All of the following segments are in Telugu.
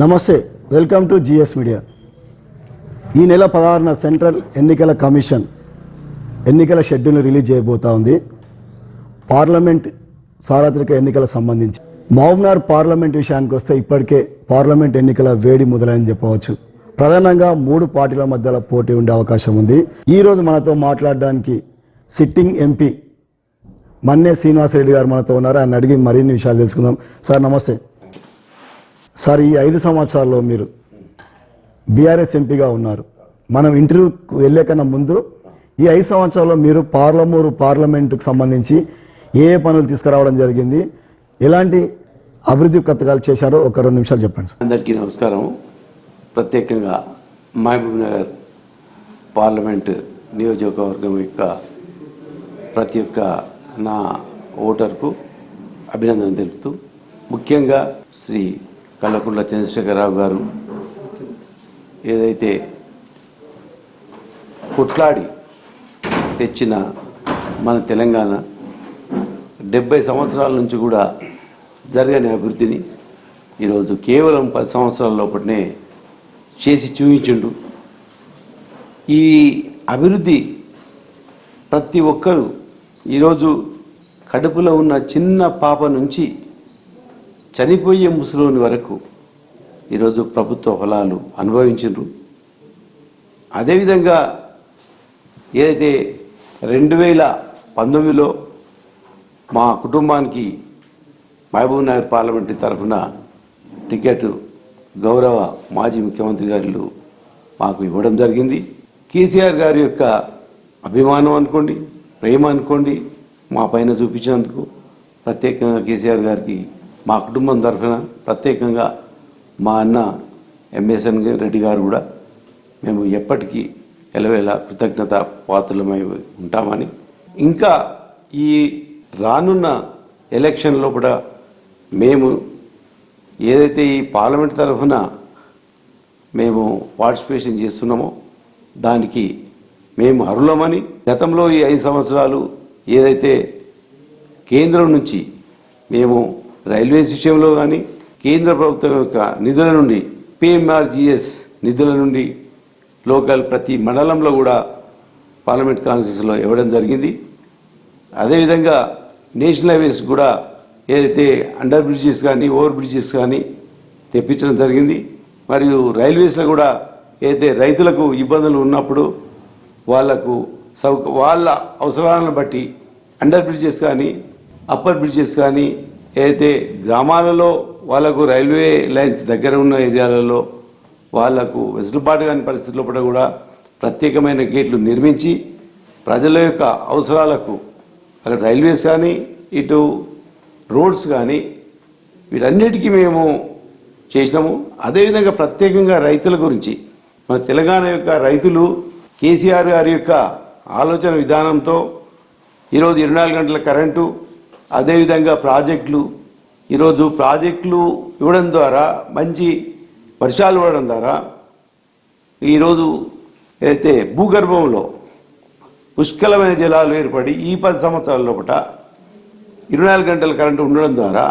నమస్తే వెల్కమ్ టు జిఎస్ మీడియా. ఈ నెల పదహారున సెంట్రల్ ఎన్నికల కమిషన్ ఎన్నికల షెడ్యూల్ను రిలీజ్ చేయబోతా ఉంది. పార్లమెంట్ సార్వత్రిక ఎన్నికల సంబంధించి. మౌమ్నార్ పార్లమెంట్ విషయానికి వస్తే ఇప్పటికే పార్లమెంట్ ఎన్నికల వేడి మొదలైందని చెప్పవచ్చు. ప్రధానంగా మూడు పార్టీల మధ్యలో పోటీ ఉండే అవకాశం ఉంది. ఈరోజు మనతో మాట్లాడడానికి సిట్టింగ్ ఎంపీ మన్నే శ్రీనివాసరెడ్డి గారు మనతో ఉన్నారు. ఆయన అడిగి మరిన్ని విషయాలు తెలుసుకుందాం. సార్ నమస్తే. సార్ ఈ ఐదు సంవత్సరాల్లో మీరు బీఆర్ఎస్ ఎంపీగా ఉన్నారు. మనం ఇంటర్వ్యూకి వెళ్ళే కన్నా ముందు ఈ ఐదు సంవత్సరాల్లో మీరు పార్లమూరు పార్లమెంటుకు సంబంధించి ఏ ఏ పనులు తీసుకురావడం జరిగింది? ఎలాంటి అభివృద్ధి పథకాలు చేశారో ఒక రెండు నిమిషాలు చెప్పండి సార్. అందరికీ నమస్కారం. ప్రత్యేకంగా మహబూబ్ నగర్ పార్లమెంట్ నియోజకవర్గం యొక్క ప్రతి ఒక్క నా ఓటర్కు అభినందన తెలుపుతూ ముఖ్యంగా శ్రీ కల్లకుంట్ల చంద్రశేఖరరావు గారు ఏదైతే కొట్లాడి తెచ్చిన మన తెలంగాణ డెబ్బై సంవత్సరాల నుంచి కూడా జరగని అభివృద్ధిని ఈరోజు కేవలం పది సంవత్సరాల లోపలనే చేసి చూపించిండు. ఈ అభివృద్ధి ప్రతి ఒక్కరు ఈరోజు కడుపులో ఉన్న చిన్న పాప నుంచి చనిపోయే ముసలోని వరకు ఈరోజు ప్రభుత్వ ఫలాలు అనుభవించరు అదేవిధంగా ఏదైతే రెండు వేల పంతొమ్మిదిలో మా కుటుంబానికి మహబూబ్ నగర్ పార్లమెంట్ తరఫున టికెట్ గౌరవ మాజీ ముఖ్యమంత్రి గారు మాకు ఇవ్వడం జరిగింది. కేసీఆర్ గారి యొక్క అభిమానం అనుకోండి ప్రేమ అనుకోండి మా పైన చూపించినందుకు ప్రత్యేకంగా కేసీఆర్ గారికి మా కుటుంబం తరఫున ప్రత్యేకంగా మా అన్న ఎంఎస్ఎన్ రెడ్డి గారు కూడా మేము ఎప్పటికీ ఎలవేళ కృతజ్ఞత పాత్రలమై ఉంటామని. ఇంకా ఈ రానున్న ఎలక్షన్లో కూడా మేము ఏదైతే ఈ పార్లమెంట్ తరఫున మేము పార్టిసిపేషన్ చేస్తున్నామో దానికి మేము అర్హులమని గతంలో ఈ ఐదు సంవత్సరాలు ఏదైతే కేంద్రం నుంచి మేము రైల్వేస్ విషయంలో కానీ కేంద్ర ప్రభుత్వం యొక్క నిధుల నుండి పిఎంఆర్జిఎస్ నిధుల నుండి లోకల్ ప్రతి మండలంలో కూడా పార్లమెంట్ కాన్ఫరెన్స్లో ఇవ్వడం జరిగింది. అదేవిధంగా నేషనల్ హైవేస్ కూడా ఏదైతే అండర్ బ్రిడ్జెస్ కానీ ఓవర్ బ్రిడ్జెస్ కానీ తెప్పించడం జరిగింది. మరియు రైల్వేస్లో కూడా ఏదైతే రైతులకు ఇబ్బందులు ఉన్నప్పుడు వాళ్ళకు సౌక వాళ్ళ అవసరాలను బట్టి అండర్ బ్రిడ్జెస్ కానీ అప్పర్ బ్రిడ్జెస్ కానీ అయితే గ్రామాలలో వాళ్ళకు రైల్వే లైన్స్ దగ్గర ఉన్న ఏరియాలలో వాళ్ళకు వెసులుబాటు కాని పరిస్థితుల్లో కూడా కూడా ప్రత్యేకమైన గేట్లు నిర్మించి ప్రజల యొక్క అవసరాలకు అక్కడ రైల్వేస్ కానీ ఇటు రోడ్స్ కానీ వీటన్నిటికీ మేము చేసినాము. అదేవిధంగా ప్రత్యేకంగా రైతుల గురించి మన తెలంగాణ యొక్క రైతులు కేసీఆర్ గారి యొక్క ఆలోచన విధానంతో ఈరోజు ఇరవై నాలుగు గంటల కరెంటు అదేవిధంగా ప్రాజెక్టులు. ఈరోజు ప్రాజెక్టులు ఇవ్వడం ద్వారా మంచి వర్షాలు ఇవ్వడం ద్వారా ఈరోజు అయితే భూగర్భంలో పుష్కలమైన జలాలు ఏర్పడి ఈ పది సంవత్సరాల లోపల ఇరవై నాలుగు గంటల కరెంటు ఉండడం ద్వారా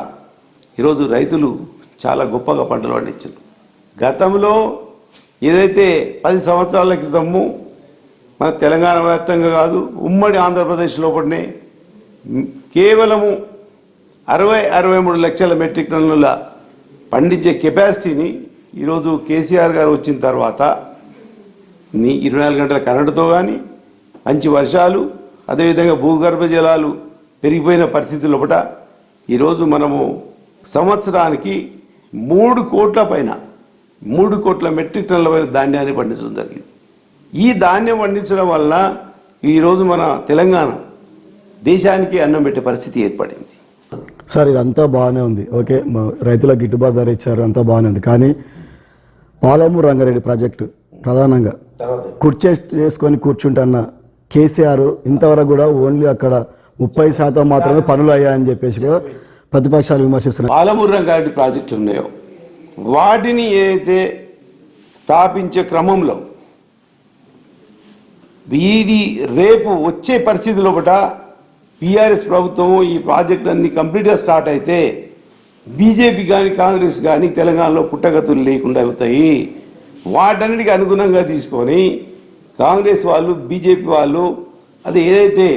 ఈరోజు రైతులు చాలా గొప్పగా పంటలు పండించారు. గతంలో ఏదైతే పది సంవత్సరాల క్రితము మన తెలంగాణ వ్యాప్తంగా కాదు ఉమ్మడి ఆంధ్రప్రదేశ్ లోపలనే కేవలము అరవై అరవై మూడు లక్షల మెట్రిక్ టన్నుల పండించే కెపాసిటీని ఈరోజు కేసీఆర్ గారు వచ్చిన తర్వాత నీ ఇరవై నాలుగు గంటల కరెంటుతో కానీ మంచి వర్షాలు అదేవిధంగా భూగర్భ జలాలు పెరిగిపోయిన పరిస్థితి లోపల ఈరోజు మనము సంవత్సరానికి మూడు కోట్ల పైన మూడు కోట్ల మెట్రిక్ టన్నుల పైన ధాన్యాన్ని పండించడం జరిగింది. ఈ ధాన్యం పండించడం వలన ఈరోజు మన తెలంగాణ దేశానికి అన్నం పెట్టే పరిస్థితి ఏర్పడింది. సార్ ఇదంతా బాగానే ఉంది. ఓకే రైతులకు గిట్టుబాటు ధర ఇచ్చారు అంతా బాగానే ఉంది. కానీ పాలమూరు రంగారెడ్డి ప్రాజెక్టు ప్రధానంగా కుర్చే చేసుకొని కూర్చుంటున్న కేసీఆర్ ఇంతవరకు కూడా ఓన్లీ అక్కడ ముప్పై శాతం మాత్రమే పనులు అయ్యాయని చెప్పేసి కూడా ప్రతిపక్షాలు విమర్శిస్తున్నాయి పాలమూరు రంగారెడ్డి ప్రాజెక్టులు ఉన్నాయో? వాటిని ఏదైతే స్థాపించే క్రమంలో ఇది రేపు వచ్చే పరిస్థితి లోపల బీఆర్ఎస్ ప్రభుత్వం ఈ ప్రాజెక్ట్ అన్ని కంప్లీట్గా స్టార్ట్ అయితే బీజేపీ కానీ కాంగ్రెస్ కానీ తెలంగాణలో పుట్టగతులు లేకుండా అవుతాయి. వాటన్నిటికి అనుగుణంగా తీసుకొని కాంగ్రెస్ వాళ్ళు బీజేపీ వాళ్ళు అది ఏదైతే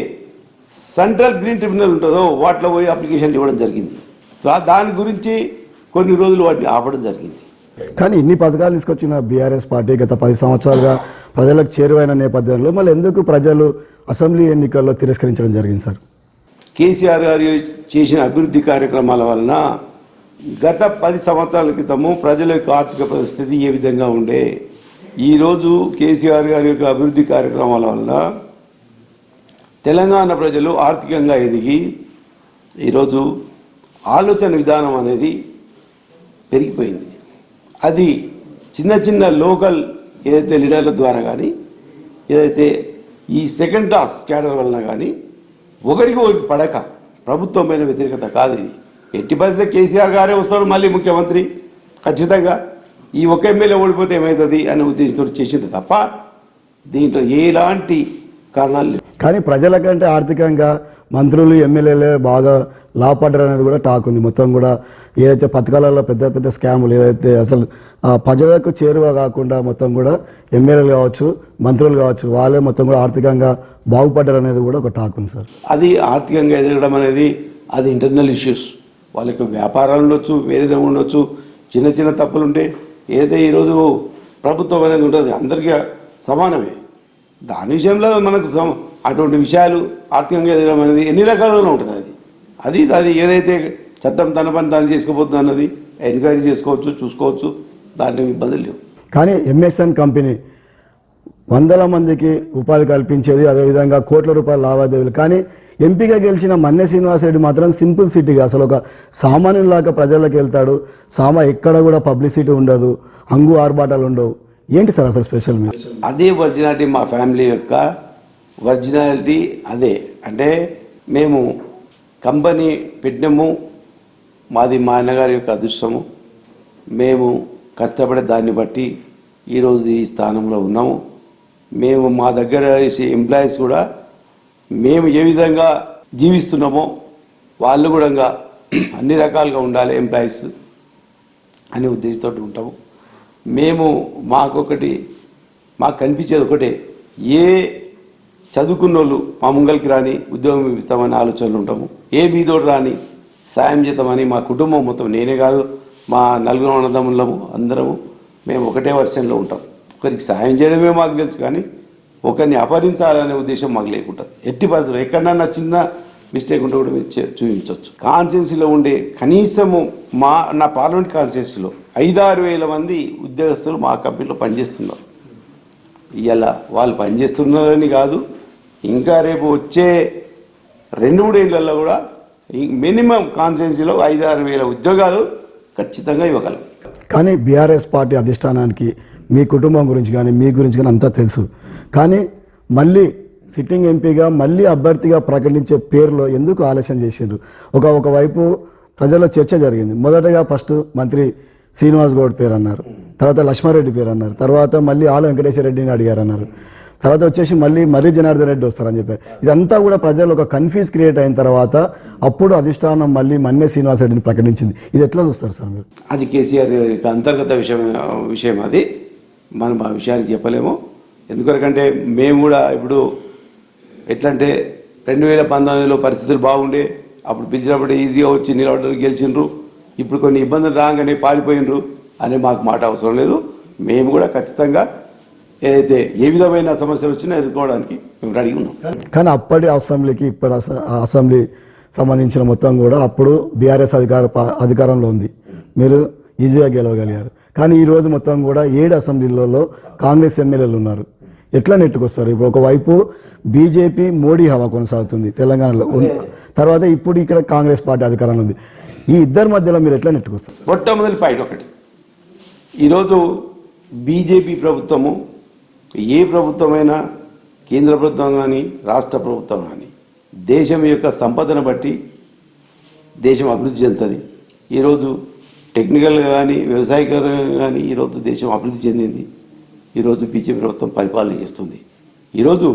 సెంట్రల్ గ్రీన్ ట్రిబ్యునల్ ఉంటుందో వాటిలో పోయి అప్లికేషన్ ఇవ్వడం జరిగింది. దాని గురించి కొన్ని రోజులు వాటిని ఆపడం జరిగింది. కానీ ఇన్ని పథకాలు తీసుకొచ్చిన బీఆర్ఎస్ పార్టీ గత పది సంవత్సరాలుగా ప్రజలకు చేరువైన నేపథ్యంలో మళ్ళీ ఎందుకు ప్రజలు అసెంబ్లీ ఎన్నికల్లో తిరస్కరించడం జరిగింది సార్? కేసీఆర్ గారు చేసిన అభివృద్ధి కార్యక్రమాల వలన గత పది సంవత్సరాల క్రితము ప్రజల యొక్క ఆర్థిక పరిస్థితి ఏ విధంగా ఉండే? ఈరోజు కేసీఆర్ గారి యొక్క అభివృద్ధి కార్యక్రమాల వలన తెలంగాణ ప్రజలు ఆర్థికంగా ఎదిగి ఈరోజు ఆలోచన విధానం అనేది పెరిగిపోయింది. అది చిన్న చిన్న లోకల్ ఏదైతే లీడర్ల ద్వారా కానీ ఏదైతే ఈ సెకండ్ క్లాస్ క్యాడర్ వలన కానీ ఒకరికి ఒకరికి పడక. ప్రభుత్వం పైన వ్యతిరేకత కాదు ఇది. ఎట్టి పరిస్థితి కేసీఆర్ గారే వస్తాడు మళ్ళీ ముఖ్యమంత్రి. ఖచ్చితంగా. ఈ ఒక ఎమ్మెల్యే ఓడిపోతే ఏమవుతుంది అనే ఉద్దేశంతో చేసింది తప్ప దీంట్లో ఎలాంటి కారణాలు కానీ ప్రజల కంటే ఆర్థికంగా మంత్రులు ఎమ్మెల్యేలే బాగా లాభపడ్డారు అనేది కూడా టాక్ ఉంది. మొత్తం కూడా ఏదైతే పథకాలలో పెద్ద పెద్ద స్కాములు ఏదైతే అసలు ప్రజలకు చేరువ కాకుండా మొత్తం కూడా ఎమ్మెల్యేలు కావచ్చు మంత్రులు కావచ్చు వాళ్ళే మొత్తం కూడా ఆర్థికంగా బాగుపడ్డారు అనేది కూడా ఒక టాక్ ఉంది సార్. అది ఆర్థికంగా ఎదగడం అనేది అది ఇంటర్నల్ ఇష్యూస్ వాళ్ళ యొక్క వ్యాపారాలు ఉండొచ్చు వేరేదే ఉండొచ్చు చిన్న చిన్న తప్పులు ఉంటే ఏదైతే ఈరోజు ప్రభుత్వం అనేది ఉంటుంది అందరికీ సమానమే. దాని విషయంలో మనకు అటువంటి విషయాలు ఆర్థికంగా ఎదగడం అనేది ఎన్ని రకాలుగా ఉంటుంది అది. అది అది ఏదైతే చట్టం తన పని తాను చేసుకోబోతుంది అన్నది ఎంక్వైరీ చేసుకోవచ్చు చూసుకోవచ్చు దాంట్లో ఇబ్బందులు లేవు. కానీ ఎంఎస్ఎన్ కంపెనీ వందల మందికి ఉపాధి కల్పించేది అదేవిధంగా కోట్ల రూపాయల లావాదేవీలు. కానీ ఎంపీగా గెలిచిన మన్నె శ్రీనివాసరెడ్డి మాత్రం సింపుల్ సిటీగా అసలు ఒక సామాన్యులాగా ప్రజలకు వెళ్తాడు. సామా ఎక్కడ కూడా పబ్లిసిటీ ఉండదు హంగు ఆర్భాటాలు ఉండవు. ఏంటి సార్ అసలు స్పెషల్ మీరు? అదే ఒరిజినాలిటీ మా ఫ్యామిలీ యొక్క ఒరిజినాలిటీ అదే. అంటే మేము కంపెనీ పెట్టినము మాది మా అన్నగారి యొక్క అదృష్టము. మేము కష్టపడే దాన్ని బట్టి ఈరోజు ఈ స్థానంలో ఉన్నాము. మేము మా దగ్గర వేసే ఎంప్లాయీస్ కూడా మేము ఏ విధంగా జీవిస్తున్నామో వాళ్ళు కూడా అన్ని రకాలుగా ఉండాలి ఎంప్లాయీస్ అనే ఉద్దేశంతో ఉంటాము. మేము మాకొకటి మాకు కనిపించేది ఒకటే. ఏ చదువుకున్న వాళ్ళు మా ముంగల్కి రాని ఉద్యోగం ఇస్తామని ఆలోచనలు ఉంటాము. ఏ మీదోడు రాని సాయం చేద్దామని మా కుటుంబం మొత్తం నేనే కాదు మా నలుగురు అన్నదమ్ములము అందరము మేము ఒకటే వర్షంలో ఉంటాం. ఒకరికి సాయం చేయడమే మాకు తెలుసు కానీ ఒకరిని అపహరించాలనే ఉద్దేశం మాకు లేకుంటుంది. ఎట్టి పరిస్థితులు ఎక్కడన్నా చిన్న మిస్టేక్ ఉంటే కూడా మీరు చూపించవచ్చు. కాన్స్టిట్యున్సీలో ఉండే కనీసము మా నా పార్లమెంట్ కాన్స్టిట్యున్సీలో ఐదారు వేల మంది ఉద్యోగస్తులు మా కంపెనీలో పనిచేస్తున్నారు. ఇలా వాళ్ళు పనిచేస్తున్నారని కాదు ఇంకా రేపు వచ్చే రెండు మూడు ఏళ్ళల్లో కూడా మినిమం కాన్స్టిట్యున్సీలో ఐదారు వేల ఉద్యోగాలు ఖచ్చితంగా ఇవ్వగలం. కానీ బీఆర్ఎస్ పార్టీ అధిష్టానానికి మీ కుటుంబం గురించి కానీ మీ గురించి కానీ అంతా తెలుసు. కానీ మళ్ళీ సిట్టింగ్ ఎంపీగా మళ్ళీ అభ్యర్థిగా ప్రకటించే పేరులో ఎందుకు ఆలస్యం చేసిండ్రు? ఒక ఒకవైపు ప్రజల్లో చర్చ జరిగింది. మొదటగా ఫస్ట్ మంత్రి శ్రీనివాస్ గౌడ్ పేరు అన్నారు తర్వాత లక్ష్మారెడ్డి పేరు అన్నారు తర్వాత మళ్ళీ ఆల వెంకటేశ్వర రెడ్డిని అడిగారు అన్నారు తర్వాత వచ్చేసి మళ్ళీ మర్రి జనార్దన్ రెడ్డి వస్తారని చెప్పారు ఇదంతా కూడా ప్రజలు ఒక కన్ఫ్యూజ్ క్రియేట్ అయిన తర్వాత అప్పుడు అధిష్టానం మళ్ళీ మన్నే శ్రీనివాస్ రెడ్డిని ప్రకటించింది. ఇది ఎట్లా చూస్తారు సార్ మీరు? అది కేసీఆర్ యొక్క అంతర్గత విషయం విషయం అది. మనం ఆ విషయానికి చెప్పలేము. ఎందుకంటే మేము కూడా ఇప్పుడు ఎట్లంటే రెండు వేల పంతొమ్మిదిలో పరిస్థితులు బాగుండే అప్పుడు పిలిచినప్పుడు ఈజీగా వచ్చి నిలబడ్డారు గెలిచిండ్రు. ఇప్పుడు కొన్ని ఇబ్బందులు రాగానే పారిపోయినరు అనే మాకు మాట అవసరం లేదు. మేము కూడా ఖచ్చితంగా ఏదైతే ఏ విధమైన సమస్యలు వచ్చినా ఎదుర్కోవడానికి మేము రెడీ ఉన్నాం. కానీ అప్పటి అసెంబ్లీకి ఇప్పటి అసెంబ్లీ సంబంధించిన మొత్తం కూడా అప్పుడు బీఆర్ఎస్ అధికార అధికారంలో ఉంది. మీరు ఈజీగా గెలవగలిగారు. కానీ ఈ రోజు మొత్తం కూడా ఏడు అసెంబ్లీలలో కాంగ్రెస్ ఎమ్మెల్యేలు ఉన్నారు. ఎట్లా నెట్టుకొస్తారు? ఇప్పుడు ఒకవైపు బీజేపీ మోడీ హవా కొనసాగుతుంది తెలంగాణలో. తర్వాత ఇప్పుడు ఇక్కడ కాంగ్రెస్ పార్టీ అధికారంలో ఉంది. ఈ ఇద్దరి మధ్యలో మీరు ఎట్లా నెట్టుకొస్తారు? మొట్టమొదటి పాయింట్ ఒకటి. ఈరోజు బీజేపీ ప్రభుత్వము ఏ ప్రభుత్వమైనా కేంద్ర ప్రభుత్వం కానీ రాష్ట్ర ప్రభుత్వం కానీ దేశం యొక్క సంపదను బట్టి దేశం అభివృద్ధి చెందుతుంది. ఈరోజు టెక్నికల్గా కానీ వ్యవసాయకరంగా కానీ ఈరోజు దేశం అభివృద్ధి చెందింది. ఈరోజు బీజేపీ ప్రభుత్వం పరిపాలన చేస్తుంది. ఈరోజు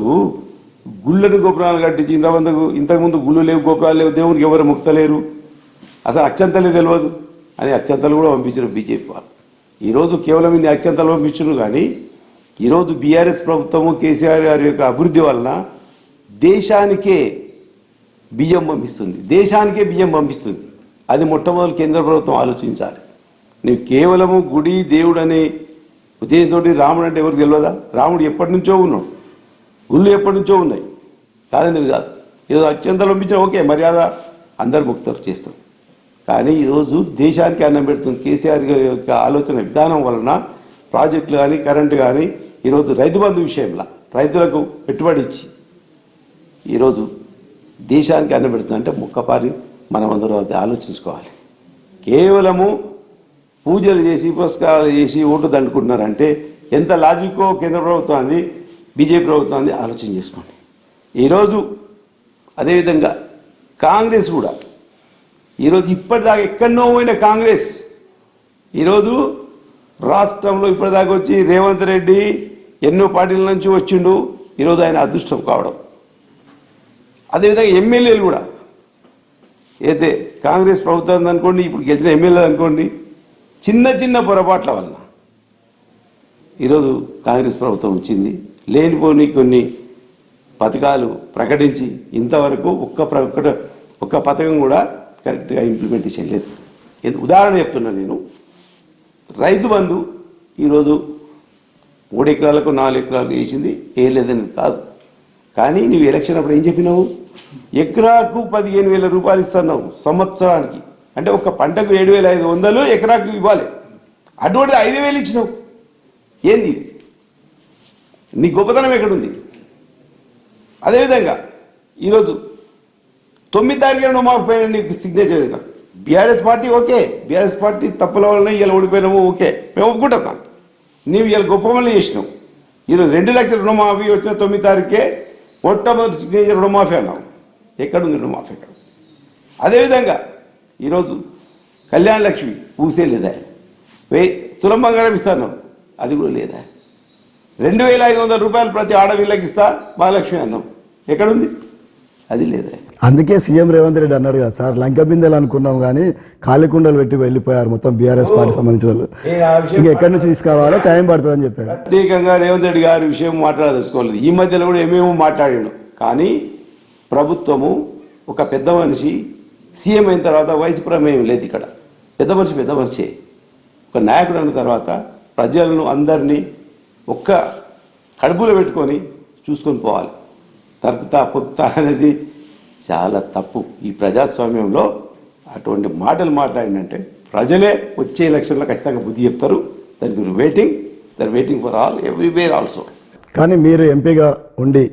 గుళ్ళను గోపురాలు కట్టించి ఇంతమందికు ఇంతకుముందు గుళ్ళు లేవు గోపురాలు లేవు దేవునికి ఎవరు ముక్తలేరు అసలు అత్యంతలే తెలియదు. అని అత్యంతలు కూడా పంపించారు బీజేపీ వాళ్ళు. ఈరోజు కేవలం ఇన్ని అత్యంతలు పంపించారు కానీ ఈరోజు బీఆర్ఎస్ ప్రభుత్వము కేసీఆర్ గారి యొక్క అభివృద్ధి వలన దేశానికే బియ్యం పంపిస్తుంది. దేశానికే బియ్యం పంపిస్తుంది. అది మొట్టమొదటి కేంద్ర ప్రభుత్వం ఆలోచించాలి. నేను కేవలము గుడి దేవుడు అనే ఉదయంతో రాముడు అంటే ఎవరికి తెలియదా? రాముడు ఎప్పటి నుంచో ఉన్నాడు. గుళ్ళు ఎప్పటి నుంచో ఉన్నాయి. కాదనేది కాదు. ఏదో అత్యంతలు పంపించిన ఓకే మర్యాద అందరు ముక్తరు చేస్తాం కానీ ఈరోజు దేశానికి అన్నం పెడుతుంది. కేసీఆర్ గారి యొక్క ఆలోచన విధానం వలన ప్రాజెక్టులు కానీ కరెంటు కానీ ఈరోజు రైతు బంధు విషయంలో రైతులకు పెట్టుబడి ఇచ్చి ఈరోజు దేశానికి అన్నం పెడుతుందంటే ముక్కపారి మనం అందరూ అది ఆలోచించుకోవాలి. కేవలము పూజలు చేసి పురస్కారాలు చేసి ఓటు దండుకుంటున్నారంటే ఎంత లాజికో కేంద్ర ప్రభుత్వం అంది బీజేపీ ప్రభుత్వం అంది ఆలోచన చేసుకోండి. ఈరోజు అదేవిధంగా కాంగ్రెస్ కూడా ఈరోజు ఇప్పటిదాకా ఎక్కడో పోయిన కాంగ్రెస్. ఈరోజు రాష్ట్రంలో ఇప్పటిదాకా వచ్చి రేవంత్ రెడ్డి ఎన్నో పార్టీల నుంచి వచ్చిండు. ఈరోజు ఆయన అదృష్టం కావడం. అదేవిధంగా ఎమ్మెల్యేలు కూడా. అయితే కాంగ్రెస్ ప్రభుత్వం అనుకోండి ఇప్పుడు గెలిచిన ఎమ్మెల్యేలు అనుకోండి చిన్న చిన్న పొరపాట్ల వలన ఈరోజు కాంగ్రెస్ ప్రభుత్వం వచ్చింది. లేనిపోని కొన్ని పథకాలు ప్రకటించి ఇంతవరకు ఒక్క ప్ర- ఒక్క పథకం కూడా కరెక్ట్గా ఇంప్లిమెంటేషన్ లేదు. ఎందు- ఉదాహరణ చెప్తున్నా నేను. రైతు బంధు ఈరోజు మూడు ఎకరాలకు నాలుగు ఎకరాలకు వేసింది. వేయలేదని లేదని కాదు. కానీ నువ్వు ఎలక్షన్ అప్పుడు ఏం చెప్పినావు? ఎకరాకు పదిహేను వేల రూపాయలు ఇస్తున్నావు సంవత్సరానికి. అంటే ఒక పంటకు ఏడు వేల ఐదు వందలు ఎకరాకు ఇవ్వాలి. అటువంటిది ఐదు వేలు ఇచ్చినావు. ఏంది? నీ గొప్పతనం ఎక్కడుంది? అదేవిధంగా ఈరోజు తొమ్మిది తారీఖు రుణమాఫీ నీకు సిగ్నేచర్ చేస్తాం BRS party okay BRS party తప్పుల వలన ఇలా ఓడిపోయినాము ఓకే. మేము ఒప్పుకుంటాం దాన్ని. నీవు ఇలా గొప్ప పనులు చేసినావు. ఈరోజు రెండు లక్షల రుణమాఫీ వచ్చిన తొమ్మిది తారీఖే మొట్టమొదటి సిగ్నేచర్ రుణమాఫీ అన్నావు. ఎక్కడుంది రుణమాఫీ ఎక్కడ అదేవిధంగా ఈరోజు కళ్యాణ లక్ష్మి ఊసే లేదా? వే తులం బంగారం ఇస్తాను అది కూడా లేదా? రెండు వేల ఐదు వందల రూపాయలు ప్రతి ఆడపిల్లకి ఇస్తా మహాలక్ష్మి అన్నాం ఎక్కడుంది? అది లేదా. అందుకే సీఎం రేవంత్ రెడ్డి అన్నాడు కదా సార్ లంక బిందెలు అనుకున్నాం కానీ ఖాళీ కుండలు పెట్టి వెళ్ళిపోయారు మొత్తం బీఆర్ఎస్ పార్టీ సంబంధించిన వాళ్ళు. ఇంకా ఎక్కడి నుంచి తీసుకురావాలో టైం పడుతుందని చెప్పాడు. ప్రత్యేకంగా రేవంత్ రెడ్డి గారి విషయం మాట్లాడదలుచుకోలేదు. ఈ మధ్యలో కూడా ఏమేమో మాట్లాడిండు. కానీ ప్రభుత్వము ఒక పెద్ద మనిషి సీఎం అయిన తర్వాత వయసు ప్రమేయం లేదు ఇక్కడ. పెద్ద మనిషి పెద్ద మనిషి. ఒక నాయకుడు అన్న తర్వాత ప్రజలను అందరినీ ఒక్క కడుపులో పెట్టుకొని చూసుకొని పోవాలి. నరుకుతా పొక్కుతా అనేది చాలా తప్పు. ఈ ప్రజాస్వామ్యంలో అటువంటి మాటలు మాట్లాడినంటే ప్రజలే వచ్చే ఎలక్షన్లో ఖచ్చితంగా బుద్ధి చెప్తారు. దానికి waiting there waiting for all everywhere also కానీ మీరు ఎంపీగా ఉండి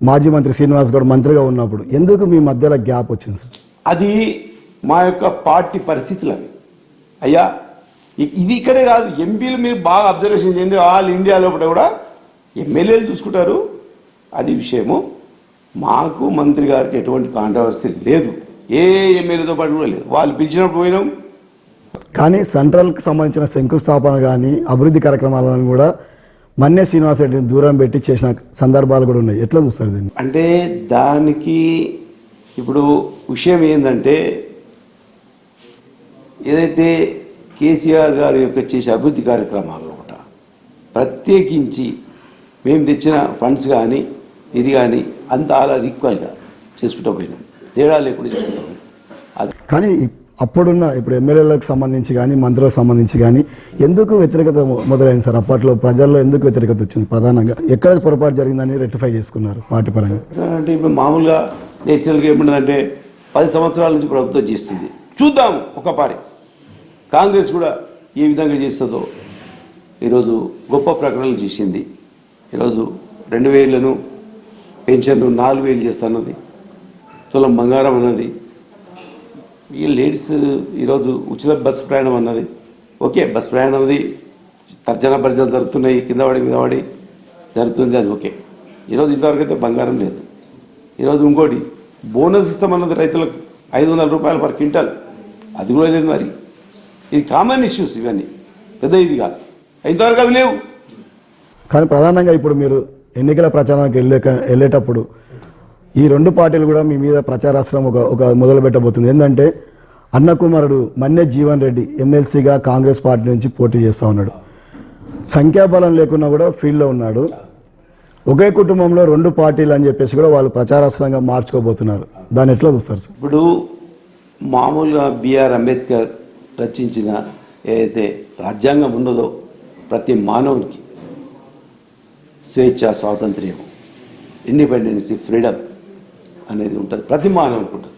మాజీ మంత్రి శ్రీనివాస్ గౌడ్ మంత్రిగా ఉన్నప్పుడు ఎందుకు మీ మధ్యలో గ్యాప్ వచ్చింది సార్? అది మా యొక్క పార్టీ పరిస్థితులు అవి. అయ్యా ఇది ఇక్కడే కాదు ఎంపీలు మీరు బాగా అబ్జర్వేషన్ చేయండి ఆల్ ఇండియా లోపల కూడా ఎమ్మెల్యేలు చూసుకుంటారు అది విషయము. మాకు మంత్రి గారికి ఎటువంటి కాంట్రవర్సీ లేదు. ఏ ఎమ్మెల్యేతో పాటు కూడా లేదు. వాళ్ళు పిలిచినప్పుడు పోయినాం. కానీ సెంట్రల్కి సంబంధించిన శంకుస్థాపన కానీ అభివృద్ధి కార్యక్రమాలను కూడా మన్నే శ్రీనివాస్ రెడ్డిని దూరం పెట్టి చేసిన సందర్భాలు కూడా ఉన్నాయి. ఎట్లా చూస్తారు దీన్ని? అంటే దానికి ఇప్పుడు విషయం ఏంటంటే ఏదైతే కేసీఆర్ గారి యొక్క చేసే అభివృద్ధి కార్యక్రమాలు ఒకట ప్రత్యేకించి మేము తెచ్చిన ఫండ్స్ కానీ ఇది కానీ అంత అలా ఈక్వల్గా చేసుకుంటూ పోయినాం. తేడా లేకుండా చేసుకుంటూ పోయినాం. అది కానీ అప్పుడున్న ఇప్పుడు ఎమ్మెల్యేలకు సంబంధించి కానీ మంత్రులకు సంబంధించి కానీ ఎందుకు వ్యతిరేకత మొదలైంది సార్? అప్పట్లో ప్రజల్లో ఎందుకు వ్యతిరేకత వచ్చింది ప్రధానంగా? ఎక్కడ పొరపాటు జరిగిందని రెక్టిఫై చేసుకున్నారు పార్టీ పరంగా? అంటే ఇప్పుడు మామూలుగా నేచురల్గా ఏముండదంటే పది సంవత్సరాల నుంచి ప్రభుత్వం చేస్తుంది. చూద్దాం ఒక పారి కాంగ్రెస్ కూడా ఏ విధంగా చేస్తుందో ఈరోజు గొప్ప ప్రకటనలు చేసింది. ఈరోజు రెండు వేలను పెన్షన్లు నాలుగు వేలు చేస్తున్నది తులం బంగారం అన్నది. ఈ లేడీస్ ఈరోజు ఉచిత బస్సు ప్రయాణం అన్నది. ఓకే బస్ ప్రయాణం అది తర్జన భర్జన జరుగుతున్నాయి కింద పడి మీద పడి జరుగుతుంది అది ఓకే. ఈరోజు ఇంతవరకు అయితే బంగారం లేదు. ఈరోజు ఇంకోటి బోనస్ ఇస్తామన్నది రైతులకు ఐదు వందల రూపాయలు పర్ క్వింటల్. అది కూడా లేదు మరి. ఇది కామన్ ఇష్యూస్ ఇవన్నీ. పెద్ద ఇది కాదు. ఇంతవరకు అవి లేవు. కానీ ప్రధానంగా ఇప్పుడు మీరు ఎన్నికల ప్రచారానికి వెళ్ళే వెళ్ళేటప్పుడు ఈ రెండు పార్టీలు కూడా మీ మీద ప్రచారాస్త్రం ఒక ఒక మొదలు పెట్టబోతుంది. ఏంటంటే అన్నకుమారుడు మన్నె జీవన్ రెడ్డి ఎమ్మెల్సీగా కాంగ్రెస్ పార్టీ నుంచి పోటీ చేస్తూ ఉన్నాడు. సంఖ్యాబలం లేకున్నా కూడా ఫీల్డ్లో ఉన్నాడు. ఒకే కుటుంబంలో రెండు పార్టీలు అని చెప్పేసి కూడా వాళ్ళు ప్రచారాస్త్రంగా మార్చుకోబోతున్నారు. దాన్ని ఎట్లా చూస్తారు సార్? ఇప్పుడు మామూలుగా బిఆర్ అంబేద్కర్ రచించిన ఏదైతే రాజ్యాంగం ఉన్నదో ప్రతి మానవునికి స్వేచ్ఛ స్వాతంత్ర్యం ఇండిపెండెన్సీ ఫ్రీడమ్ అనేది ఉంటుంది. ప్రతి మానవునికి ఉంటుంది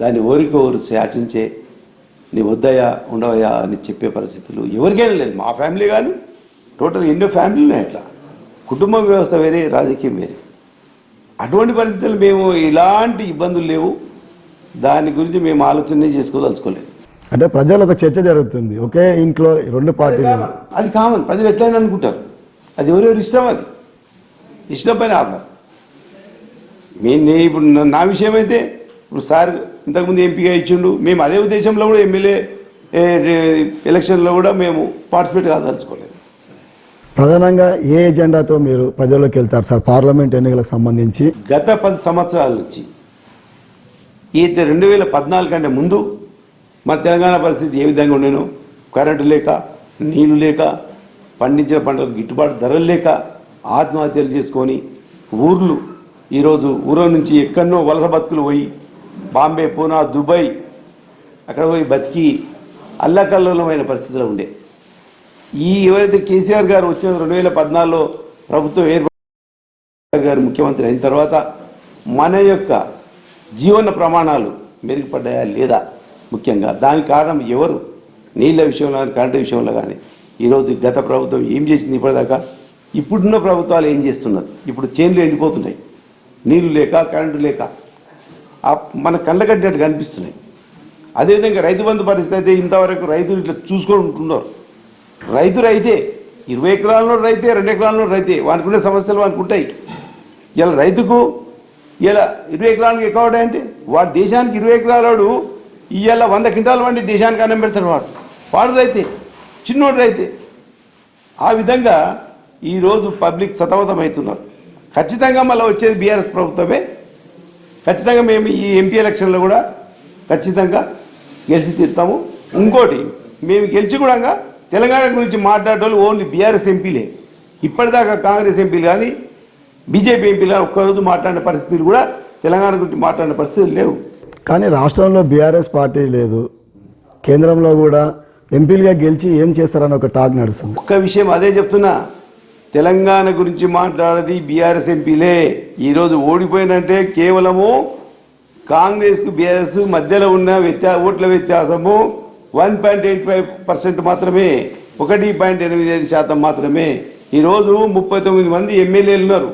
దాన్ని ఓరికోరు శాసించే నీ వద్దయా ఉండవయా అని చెప్పే పరిస్థితులు ఎవరికైనా లేదు. మా ఫ్యామిలీ కానీ టోటల్ ఎన్నో ఫ్యామిలీ ఉన్నాయి అట్లా. కుటుంబ వ్యవస్థ వేరే రాజకీయం వేరే. అటువంటి పరిస్థితులు మేము ఇలాంటి ఇబ్బందులు లేవు. దాని గురించి మేము ఆలోచన చేసుకోదలుచుకోలేదు. అంటే ప్రజలు ఒక చర్చ జరుగుతుంది. ఒకే ఇంట్లో రెండు పార్టీలు. అది కామన్. ప్రజలు ఎట్లయినా అనుకుంటారు. అది ఎవరెవరి ఇష్టం అది. ఇష్టం పైన ఆధారం. మేము నే- ఇప్పుడు నా- విషయం అయితే ఇప్పుడు సార్ ఇంతకుముందు ఎంపీగా ఇచ్చిండు మేము అదే ఉద్దేశంలో కూడా ఎమ్మెల్యే ఎలక్షన్లో కూడా మేము పార్టిసిపేట్ కాదలుచుకోలేదు ప్రధానంగా ఏ ఎజెండాతో మీరు ప్రజల్లోకి వెళ్తారు సార్? పార్లమెంట్ ఎన్నికలకు సంబంధించి. గత పది సంవత్సరాల నుంచి ఈ రెండు వేల పద్నాలుగు కంటే ముందు మన తెలంగాణ పరిస్థితి ఏ విధంగా ఉండేను కరెంటు లేక నీళ్ళు లేక పండించిన పంటలకు గిట్టుబాటు ధరలు లేక ఆత్మహత్యలు చేసుకొని ఊర్లు ఈరోజు ఊరో నుంచి ఎక్కడో వలస బతుకులు పోయి బాంబే పూనా దుబాయ్ అక్కడ పోయి బతికి అల్లకల్లోలమైన పరిస్థితిలో ఉండే. ఈ ఎవరైతే కేసీఆర్ గారు వచ్చిన రెండు వేల పద్నాలుగులో ప్రభుత్వం ఏర్పడి గారు ముఖ్యమంత్రి అయిన తర్వాత మన యొక్క జీవన ప్రమాణాలు మెరుగుపడ్డాయా లేదా ముఖ్యంగా? దానికి కారణం ఎవరు? నీళ్ళ విషయంలో కానీ కరెంటు విషయంలో కానీ. ఈరోజు గత ప్రభుత్వం ఏం చేసింది ఇప్పటిదాకా? ఇప్పుడున్న ప్రభుత్వాలు ఏం చేస్తున్నారు? ఇప్పుడు చేన్లు ఎండిపోతున్నాయి. నీళ్ళు లేక కరెంటు లేక. మన కళ్ళ కట్టినట్టు కనిపిస్తున్నాయి. అదేవిధంగా రైతు బంధు పరిస్థితి అయితే ఇంతవరకు రైతులు ఇట్లా చూసుకొని ఉంటున్నారు. రైతు రైతే ఇరవై ఎకరాల్లో రైతే రెండు ఎకరాల్లో రైతే వానికి ఉండే సమస్యలు వానికి ఉంటాయి. ఇలా రైతుకు ఇలా ఇరవై ఎకరాలకు ఎక్కువ అంటే వాడు దేశానికి ఇరవై ఎకరాలాడు ఇవాళ వంద క్వింటాలు వండి దేశానికి అన్నం పెడతాడు వాడు. వాడు రైతే చిన్నోడు రైతే. ఆ విధంగా ఈరోజు పబ్లిక్ సతమతం అవుతున్నారు ఖచ్చితంగా మళ్ళీ వచ్చేది బీఆర్ఎస్ ప్రభుత్వమే. ఖచ్చితంగా మేము ఈ ఎంపీ ఎలక్షన్లో కూడా ఖచ్చితంగా గెలిచి తీరుతాము. ఇంకోటి మేము గెలిచి కూడా తెలంగాణ గురించి మాట్లాడేటోళ్ళు ఓన్లీ బీఆర్ఎస్ ఎంపీలే. ఇప్పటిదాకా కాంగ్రెస్ ఎంపీలు కానీ బీజేపీ ఎంపీలు కానీ ఒక్కరోజు మాట్లాడిన పరిస్థితులు కూడా తెలంగాణ గురించి మాట్లాడిన పరిస్థితులు లేవు. కానీ రాష్ట్రంలో బీఆర్ఎస్ పార్టీ లేదు. కేంద్రంలో కూడా ఎంపీలుగా గెలిచి ఏం చేస్తారని ఒక టాక్ నడుస్తుంది. ఒక్క విషయం అదే చెప్తున్నా. తెలంగాణ గురించి మాట్లాడేది బీఆర్ఎస్ ఎంపీలే. ఈరోజు ఓడిపోయినంటే కేవలము కాంగ్రెస్కు బీఆర్ఎస్ మధ్యలో ఉన్న వ్యత్యా ఓట్ల వ్యత్యాసము one point eight five percent మాత్రమే ఒకటి పాయింట్ ఎనిమిది ఐదు శాతం మాత్రమే. ఈరోజు ముప్పై తొమ్మిది మంది ఎమ్మెల్యేలు ఉన్నారు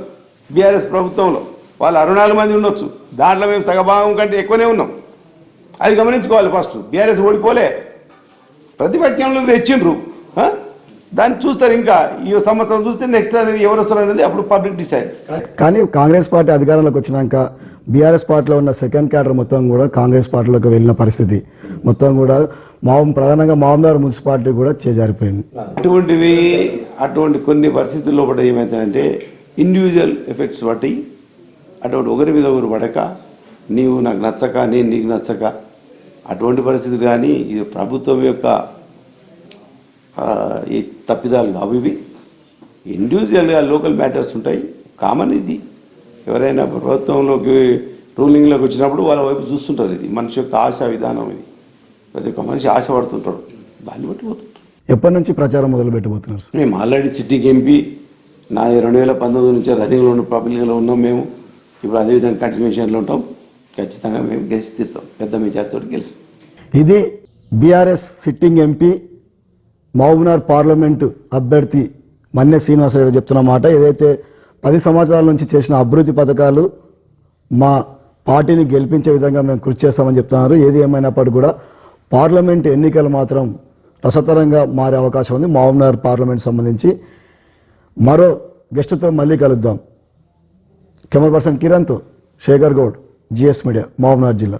బీఆర్ఎస్ ప్రభుత్వంలో. వాళ్ళు అరవై నాలుగు మంది ఉండొచ్చు. దాంట్లో మేము సగభాగం కంటే ఎక్కువనే ఉన్నాం. అది గమనించుకోవాలి ఫస్ట్. బీఆర్ఎస్ ఓడిపోలే. ప్రతిపక్షంలో తెచ్చిండ్రు దాన్ని చూస్తారు ఇంకా. ఈ సంవత్సరం చూస్తే నెక్స్ట్ అనేది ఎవరు వస్తారు అనేది అప్పుడు పబ్లిక్ డిసైడ్ కానీ కాంగ్రెస్ పార్టీ అధికారంలోకి వచ్చినాక బీఆర్ఎస్ పార్టీలో ఉన్న సెకండ్ క్యాడర్ మొత్తం కూడా కాంగ్రెస్ పార్టీలోకి వెళ్ళిన పరిస్థితి. మొత్తం కూడా మా ప్రధానంగా మామదార్ మున్సిపాలిటీ కూడా చేజారిపోయింది. అటువంటివి అటువంటి కొన్ని పరిస్థితుల్లో కూడా ఏమవుతాయంటే ఇండివిజువల్ ఎఫెక్ట్స్ బట్టి అటువంటి ఒకరి మీద ఒకరు పడక నీవు నాకు నచ్చక నేను నీకు నచ్చక అటువంటి పరిస్థితులు కానీ ఇది ప్రభుత్వం యొక్క ఈ తప్పిదాలు కావు ఇవి. ఇండివిజువల్గా లోకల్ మ్యాటర్స్ ఉంటాయి. కామన్ ఇది. ఎవరైనా ప్రభుత్వంలోకి రూలింగ్లోకి వచ్చినప్పుడు వాళ్ళ వైపు చూస్తుంటారు ఇది. మనిషి యొక్క ఆశ విధానం ఇది. ప్రతి ఒక్క మనిషి ఆశపడుతుంటాడు. దాన్ని బట్టి పోతుంటారు ఎప్పటి నుంచి ప్రచారం మొదలు పెట్టబోతున్నారు సార్? మేము ఆల్రెడీ సిట్టింగ్ ఎంపీ. నా రెండు వేల పంతొమ్మిది నుంచి రన్నింగ్లో ఉన్న పబ్లిక్లో ఉన్నాం మేము. ఇప్పుడు అదేవిధంగా కంటిన్యూషన్లో ఉంటాం. ఖచ్చితంగా మేము గెలిచి తీరుతాం. పెద్ద మెజార్టీతో గెలుస్తాం. ఇది BRS sitting MP Mahbubnagar parliament అభ్యర్థి మన్య శ్రీనివాసరెడ్డి చెప్తున్న మాట ఏదైతే పది సంవత్సరాల నుంచి చేసిన అభివృద్ధి పథకాలు మా పార్టీని గెలిపించే విధంగా మేము కృషి చేస్తామని చెప్తున్నారు. ఏది ఏమైనప్పటికీ కూడా పార్లమెంట్ ఎన్నికలు మాత్రం రసతరంగా మారే అవకాశం ఉంది. మహబూబ్నగర్ పార్లమెంట్ సంబంధించి మరో గెస్ట్తో మళ్ళీ కలుద్దాం. కెమెరా పర్సన్ కిరణ్తో శేఖర్ గౌడ్ జిఎస్ మీడియా మహబూబ్నగర్ జిల్లా.